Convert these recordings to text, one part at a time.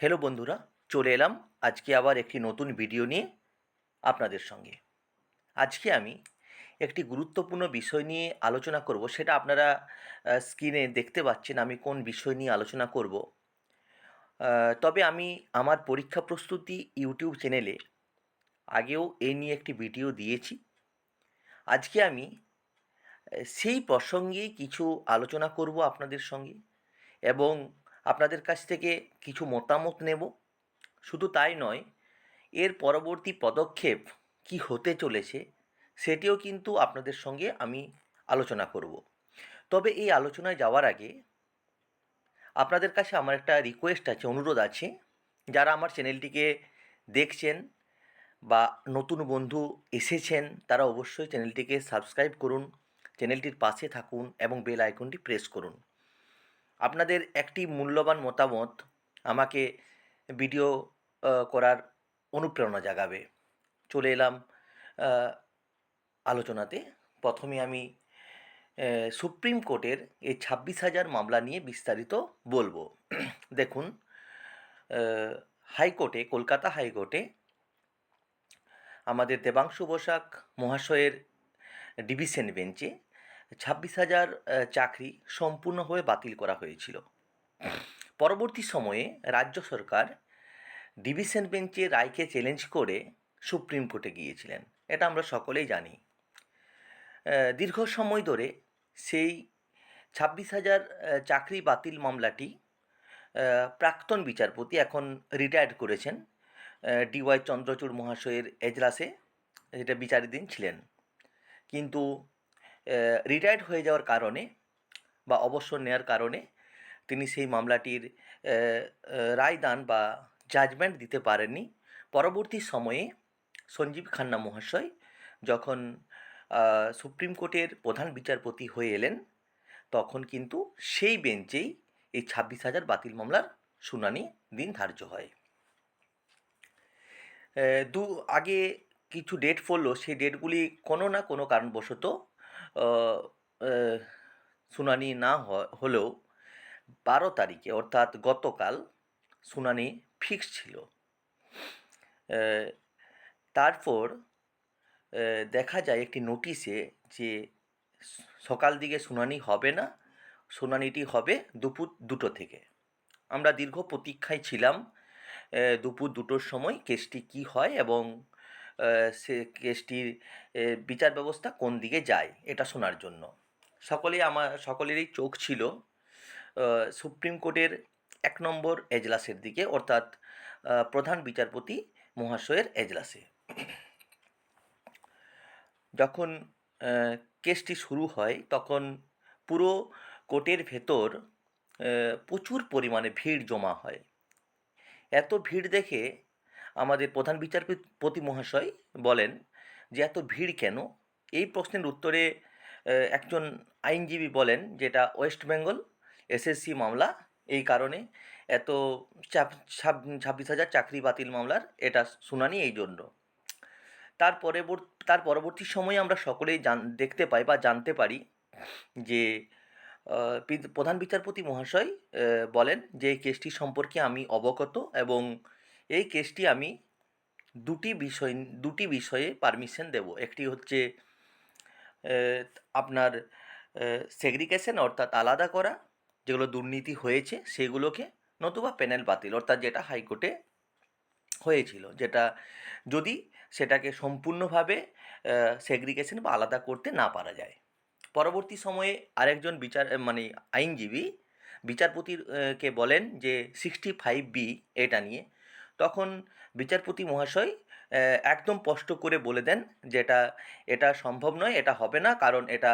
Hello বন্ধুরা, চলে এলাম আজকে আবার একটি নতুন ভিডিও নিয়ে আপনাদের সঙ্গে। আজকে আমি একটি গুরুত্বপূর্ণ বিষয় নিয়ে আলোচনা করব, সেটা আপনারা স্ক্রিনে দেখতে পাচ্ছেন আমি কোন বিষয় নিয়ে আলোচনা করব। তবে আমি আমার পরীক্ষা প্রস্তুতি ইউটিউব চ্যানেলে আগেও এই নিয়ে একটি ভিডিও দিয়েছি। আজকে আমি সেই প্রসঙ্গেই কিছু আলোচনা করব আপনাদের সঙ্গে এবং আপনাদের কাছ থেকে কিছু মতামত নেব। শুধু তাই নয়, এর পরবর্তী পদক্ষেপ কি হতে চলেছে সেটিও কিন্তু আপনাদের সঙ্গে আমি আলোচনা করব। তবে এই আলোচনায় যাওয়ার আগে আপনাদের কাছে আমার একটা রিকোয়েস্ট আছে, অনুরোধ আছে। যারা আমার চ্যানেলটিকে দেখছেন বা নতুন বন্ধু এসেছেন, তারা অবশ্যই চ্যানেলটিকে সাবস্ক্রাইব করুন, চ্যানেলটির পাশে থাকুন এবং বেল আইকনটি প্রেস করুন। আপনাদের একটি মূল্যবান মতামত আমাকে ভিডিও করার অনুপ্রেরণা জাগাবে। চলে এলাম আলোচনাতে। প্রথমে আমি সুপ্রিম কোর্টের এই ছাব্বিশ হাজার মামলা নিয়ে বিস্তারিত বলব। দেখুন হাইকোর্টে, কলকাতা হাইকোর্টে আমাদের দেবাংশু বসাক মহাশয়ের ডিভিশন বেঞ্চে ছাব্বিশ হাজার চাকরি সম্পূর্ণভাবে বাতিল করা হয়েছিল। পরবর্তী সময়ে রাজ্য সরকার ডিভিশন বেঞ্চে রায়কে চ্যালেঞ্জ করে সুপ্রিম কোর্টে গিয়েছিলেন। এটা আমরা সকলেই জানি। দীর্ঘ সময় ধরে সেই ছাব্বিশ হাজার চাকরি বাতিল মামলাটি প্রাক্তন বিচারপতি এখন রিটায়ার্ড করেছেন ডিওয়াই চন্দ্রচূড় মহাশয়ের এজলাসে। যেটা বিচারাধীন ছিলেন। কিন্তু রিটায়ার্ড হয়ে যাওয়ার কারণে বা অবসর নেওয়ার কারণে তিনি সেই মামলাটির রায়দান বা জাজমেন্ট দিতে পারেননি। পরবর্তী সময়ে সঞ্জীব খান্না মহাশয় যখন সুপ্রিম কোর্টের প্রধান বিচারপতি হয়ে এলেন, তখন কিন্তু সেই বেঞ্চেই এই ছাব্বিশ হাজার বাতিল মামলার শুনানি দিন ধার্য হয়। দু, আগে কিছু ডেট পড়ল, সেই ডেটগুলি কোনো না কোনো কারণবশত শুনানি না হলেও বারো তারিখে, অর্থাৎ গতকাল শুনানি ফিক্স ছিল। তারপর দেখা যায় একটি নোটিশে যে সকাল দিকে শুনানি হবে না শুনানিটি হবে দুপুর দুটো থেকে। আমরা দীর্ঘ প্রতীক্ষায় ছিলাম দুপুর দুটোর সময় কেসটি কি হয় এবং সে কেসটির বিচার ব্যবস্থা কোন দিকে যায়, এটা শোনার জন্য। সকলেই আমার, সকলেরই চোখ ছিল সুপ্রিম কোর্টের এক নম্বর এজলাসের দিকে, অর্থাৎ প্রধান বিচারপতি মহাশয়ের এজলাসে। যখন কেসটি শুরু হয়, তখন পুরো কোর্টের ভেতর প্রচুর পরিমাণে ভিড় জমা হয়। এত ভিড় দেখে আমাদের প্রধান বিচারপতি মহাশয় বলেন যে এত ভিড় কেন? এই প্রশ্নের উত্তরে একজন আইনজীবী বলেন যেটা ওয়েস্ট বেঙ্গল এসএসসি মামলা, এই কারণে এত ছাব্বিশ হাজার চাকরি বাতিল মামলার এটা শুনানি এই জন্য। তার পরবর্তী তার পরবর্তী সময়ে আমরা সকলেই জান, দেখতে পাই বা জানতে পারি যে প্রধান বিচারপতি মহাশয় বলেন যে কেসটি সম্পর্কে আমি অবগত এবং এই কেসটি আমি দুটি বিষয়, দুটি বিষয়ে পারমিশন দেব। একটি হচ্ছে আপনার সেগ্রিগেশন অর্থাৎ আলাদা করা, যেগুলো দুর্নীতি হয়েছে, সেগুলোকে নতুবা প্যানেল বাতিল, অর্থাৎ যেটা হাইকোর্টে হয়েছিল, যেটা যদি সেটাকে সম্পূর্ণভাবে সেগ্রিগেশন বা আলাদা করতে না পারা যায়। পরবর্তী সময়ে আরেকজন বিচার মানে আইনজীবী বিচারপতির কে বলেন যে সিক্সটি ফাইভ বি এটা নিয়ে তখন বিচারপতি মহাশয় একদম স্পষ্ট করে বলে দেন যেটা এটা সম্ভব নয়, এটা হবে না, কারণ এটা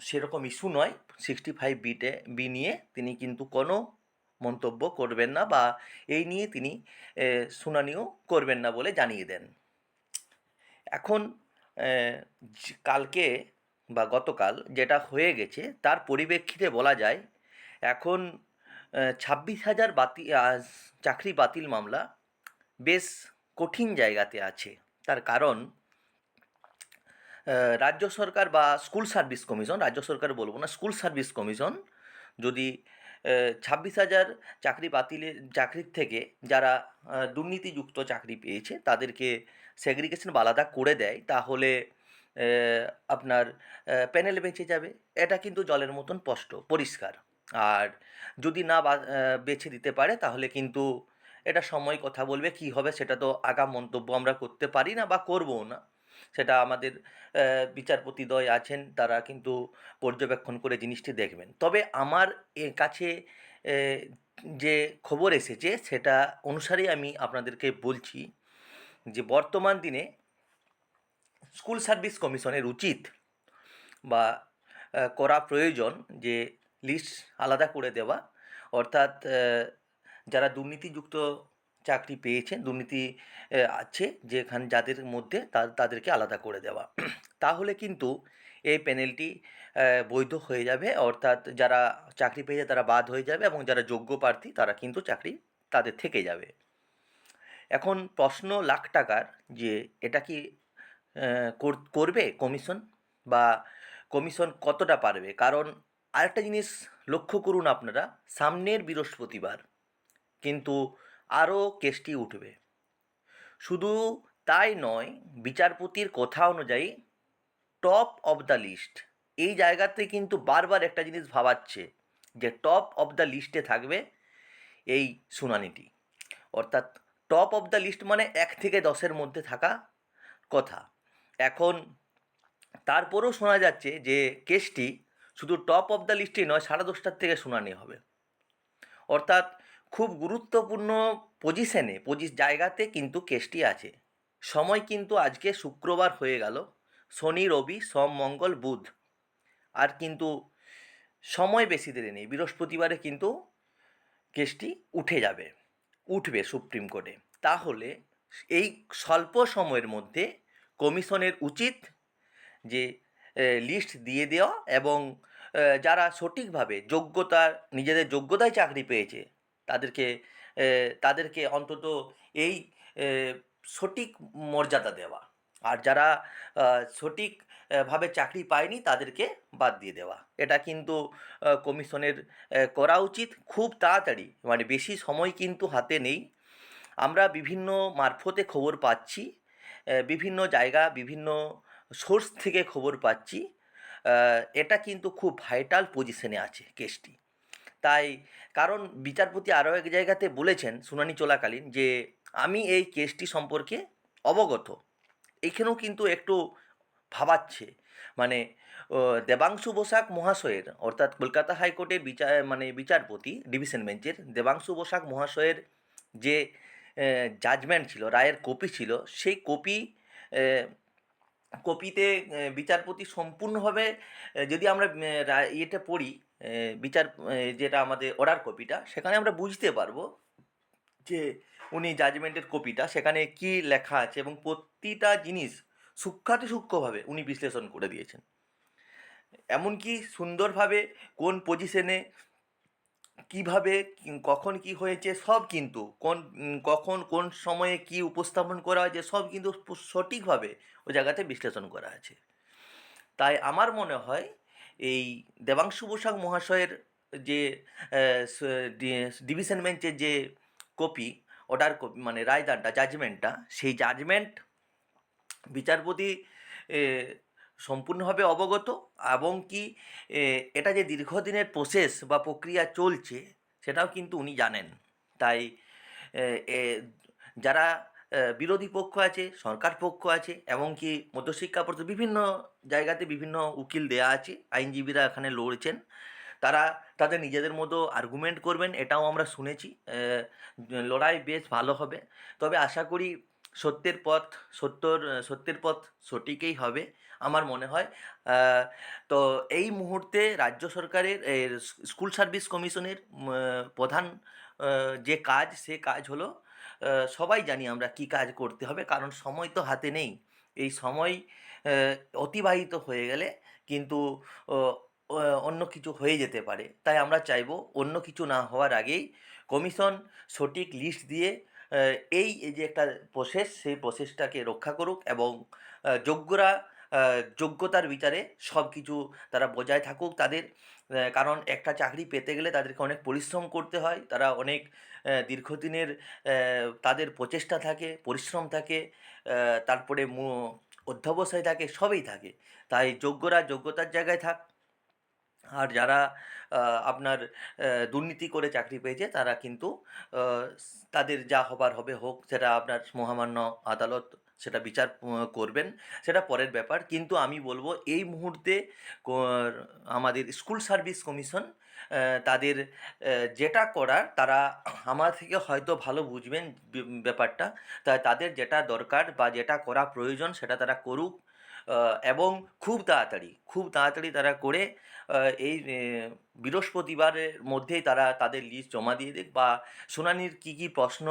সেরকম ইস্যু নয়। সিক্সটি ফাইভ বিটে বি নিয়ে তিনি কিন্তু কোনো মন্তব্য করবেন না বা এই নিয়ে তিনি শুনানিও করবেন না বলে জানিয়ে দেন। এখন কালকে বা গতকাল যেটা হয়ে গেছে, তার পরিপ্রেক্ষিতে বলা যায়, এখন ছাব্বিশ হাজার বাতি আহ, চাকরি বাতিল মামলা বেশ কঠিন জায়গাতে আছে। তার কারণ রাজ্য সরকার বা স্কুল সার্ভিস কমিশন রাজ্য সরকার বলব না স্কুল সার্ভিস কমিশন যদি ছাব্বিশ হাজার চাকরি বাতিলের চাকরির থেকে যারা দুর্নীতিযুক্ত চাকরি পেয়েছে তাদেরকে সেগ্রিগেশন আলাদা করে দেয় তাহলে আপনার প্যানেল বেঁচে যাবে। এটা কিন্তু জলের মতন স্পষ্ট পরিষ্কার। আর যদি না বেছে দিতে পারে, তাহলে কিন্তু এটা সময় কথা বলবে, কি হবে সেটা তো আগাম মন্তব্য আমরা করতে পারি না বা করবও না। সেটা আমাদের বিচারপতিদ্বয় আছেন, তারা কিন্তু পর্যবেক্ষণ করে জিনিসটি দেখবেন। তবে আমার কাছে যে খবর এসেছে, সেটা অনুসারেই আমি আপনাদেরকে বলছি যে বর্তমান দিনে স্কুল সার্ভিস কমিশনের উচিত বা করা প্রয়োজন যে লিস্ট আলাদা করে দেওয়া। অর্থাৎ যারা দুর্নীতিযুক্ত চাকরি পেয়েছেন, দুর্নীতি আছে যেখানে, যাদের মধ্যে তাদেরকে আলাদা করে দেওয়া। তাহলে কিন্তু এই প্যানেলটি বৈধ হয়ে যাবে। অর্থাৎ যারা চাকরি পেয়েছে তারা বাদ হয়ে যাবে এবং যারা যোগ্য প্রার্থী তারা কিন্তু চাকরি তাদের থেকে যাবে। এখন প্রশ্ন লাখ টাকার যে এটা কি কর- করবে কমিশন বা কমিশন কতটা পারবে? কারণ আরেকটা জিনিস লক্ষ্য করুন আপনারা, সামনের বৃহস্পতিবার কিন্তু আরও কেসটি উঠবে। শুধু তাই নয়, বিচারপতির কথা অনুযায়ী টপ অফ দ্য লিস্ট এই জায়গাতে কিন্তু বারবার একটা জিনিস ভাবাচ্ছে যে টপ অফ দ্য লিস্টে থাকবে এই শুনানিটি। অর্থাৎ টপ অফ দ্য লিস্ট মানে এক থেকে দশের মধ্যে থাকা কথা। এখন তারপরেও শোনা যাচ্ছে যে কেসটি শুধু টপ অফ দ্য লিস্টেই নয়, সাড়ে দশটার থেকে শুনানি হবে। অর্থাৎ খুব গুরুত্বপূর্ণ পজিশনে পজি জায়গাতে কিন্তু কেসটি আছে। সময় কিন্তু আজকে শুক্রবার হয়ে গেল। শনি, রবি, সোম, মঙ্গল, বুধ। আর কিন্তু সময় বেশি দেরি নেই। বৃহস্পতিবারে কিন্তু কেসটি উঠে যাবে, উঠবে সুপ্রিম কোর্টে। তাহলে এই স্বল্প সময়ের মধ্যে কমিশনের উচিত যে লিস্ট দিয়ে দেওয়া এবং যারা সঠিকভাবে যোগ্যতার, নিজেদের যোগ্যতায় চাকরি পেয়েছে, তাদেরকে তাদেরকে অন্তত এই সঠিক মর্যাদা দেওয়া। আর যারা সঠিক ভাবে চাকরি পায়নি, তাদেরকে বাদ দিয়ে দেওয়া। এটা কিন্তু কমিশনের করা উচিত। খুব তাড়াতাড়ি মানে বেশি সময় কিন্তু হাতে নেই। আমরা বিভিন্ন মারফতে খবর পাচ্ছি বিভিন্ন জায়গা, বিভিন্ন সোর্স থেকে খবর পাচ্ছি। এটা কিন্তু খুব ভাইটাল পজিশনে আছে কেসটি তাই কারণ বিচারপতি আরও এক জায়গাতে বলেছেন শুনানি চলাকালীন যে আমি এই কেসটি সম্পর্কে অবগত। এখানেও কিন্তু একটু ভাবাচ্ছে। মানে দেবাংশু বসাক মহাশয়ের অর্থাৎ কলকাতা হাইকোর্টের বিচার মানে বিচারপতি, ডিভিশন বেঞ্চের দেবাংশু বসাক মহাশয়ের যে জাজমেন্ট ছিল, রায়ের কপি ছিল, সেই কপি কপিতে বিচারপতি সম্পূর্ণভাবে যদি আমরা ইয়েটা পড়ি বিচার যেটা আমাদের অর্ডার কপিটা, সেখানে আমরা বুঝতে পারব যে উনি জাজমেন্টের কপিটা, সেখানে কি লেখা আছে এবং প্রতিটা জিনিস সূক্ষ্মাতি সূক্ষ্মভাবে উনি বিশ্লেষণ করে দিয়েছেন। এমনকি সুন্দরভাবে কোন পজিশনে কীভাবে কখন কি হয়েছে, সব কিন্তু, কোন কখন, কোন সময়ে কি উপস্থাপন করা হয়েছে, সব কিন্তু সঠিকভাবে ওই জায়গাতে বিশ্লেষণ করা আছে। তাই আমার মনে হয়, এই দেবাংশু বসাক মহাশয়ের যে ডিভিশন বেঞ্চের যে কপি অর্ডার কপি মানে রায়দানটা, জাজমেন্টটা, সেই জাজমেন্ট বিচারপতি সম্পূর্ণভাবে অবগত এবং কি এটা যে দীর্ঘদিনের প্রসেস বা প্রক্রিয়া চলছে সেটাও কিন্তু উনি জানেন। তাই যারা বিরোধী পক্ষ আছে, সরকার পক্ষ আছে এবং কি মধ্যশিক্ষা পর্যন্ত বিভিন্ন জায়গাতে বিভিন্ন উকিল দেয়া আছে, আইনজীবীরা এখানে লড়ছেন, তারা তাদের নিজেদের মতো আর্গুমেন্ট করবেন, এটাও আমরা শুনেছি লড়াই বেশ ভালো হবে। তবে আশা করি সত্যের পথ, সত্যর সত্যের পথ সঠিকই হবে আমার মনে হয়। তো এই মুহূর্তে রাজ্য সরকারের স্কুল সার্ভিস কমিশনের প্রধান যে কাজ, সে কাজ হলো সবাই জানি আমরা কি কাজ করতে হবে, কারণ সময় তো হাতে নেই। এই সময় অতিবাহিত হয়ে গেলে কিন্তু অন্য কিছু হয়ে যেতে পারে। তাই আমরা চাইব অন্য কিছু না হওয়ার আগেই কমিশন সঠিক লিস্ট দিয়ে এই যে একটা প্রসেস সেই প্রসেসটাকে রক্ষা করুক এবং যোগ্যরা যোগ্যতার বিচারে সব কিছু তারা বজায় থাকুক তাদের কারণ একটা চাকরি পেতে গেলে তাদেরকে অনেক পরিশ্রম করতে হয়, তারা অনেক দীর্ঘদিনের তাদের প্রচেষ্টা থাকে, পরিশ্রম থাকে তারপরে অধ্যবসায় থাকে, সবই থাকে। তাই যোগ্যরা যোগ্যতার জায়গায় থাক আর যারা আপনার দুর্নীতি করে চাকরি পেয়েছে, তারা কিন্তু তাদের যা হবার হবে হোক, সেটা আপনার মহামান্য আদালত সেটা বিচার করবেন, সেটা পরের ব্যাপার। কিন্তু আমি বলব, এই মুহূর্তে আমাদের স্কুল সার্ভিস কমিশন তাদের যেটা করার, তারা আমার থেকে হয়তো ভালো বুঝবেন ব্যাপারটা। তাই তাদের যেটা দরকার বা যেটা করা প্রয়োজন, সেটা তারা করুক। এবং খুব তাড়াতাড়ি খুব তাড়াতাড়ি তারা করে এই বৃহস্পতিবারের মধ্যেই তারা তাদের লিস্ট জমা দিয়ে দেয় বা শুনানির কী কী প্রশ্ন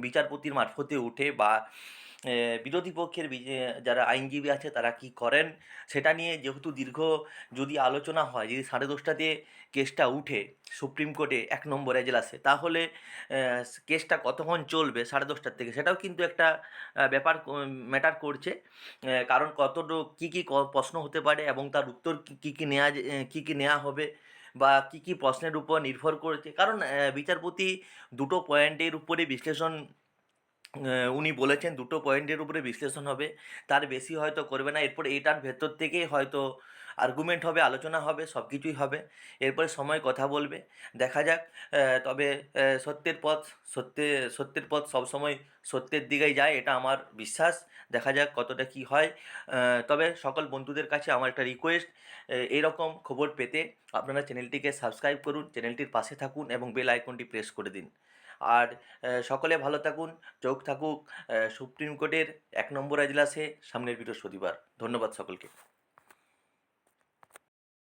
বিচারপতির মারফতে উঠে বা বিরোধী পক্ষের যারা আইনজীবী আছে তারা কি করেন? সেটা নিয়ে যেহেতু দীর্ঘ যদি আলোচনা হয়, যদি সাড়ে দশটাতে কেসটা উঠে, সুপ্রিম কোর্টে এক নম্বর এজলাসে, তাহলে কেসটা কতক্ষণ চলবে সাড়ে দশটার থেকে? সেটাও কিন্তু একটা ব্যাপার ম্যাটার করছে। কারণ কতটুকু, কী কী প্রশ্ন হতে পারে এবং তার উত্তর কী কী নেওয়া কী কী নেওয়া হবে বা কী কী প্রশ্নের উপর নির্ভর করেছে? কারণ বিচারপতি দুটো পয়েন্টের উপরে বিশ্লেষণ উনি বলেছেন দুটো পয়েন্টের উপরে বিশ্লেষণ হবে। তার বেশি হয়তো করবে না। এরপর এইটার ভেতর থেকেই হয়তো আর্গুমেন্ট হবে, আলোচনা হবে সব কিছুই হবে। এরপরে সময় কথা বলবে। দেখা যাক তবে সত্যের পথ, সত্যে, সত্যের পথ সবসময় সত্যের দিকেই যায়, এটা আমার বিশ্বাস। দেখা যাক কতটা কি হয়। তবে সকল বন্ধুদের কাছে আমার একটা রিকোয়েস্ট এইরকম খবর পেতে আপনারা চ্যানেলটিকে সাবস্ক্রাইব করুন, চ্যানেলটির পাশে থাকুন এবং বেল আইকনটি প্রেস করে দিন। আর সকলে ভালো থাকুন, চোখ থাকুক। সুপ্রিম কোর্টের এক নম্বর এজলাসে সামনের বৃহস্পতিবার। ধন্যবাদ সকলকে।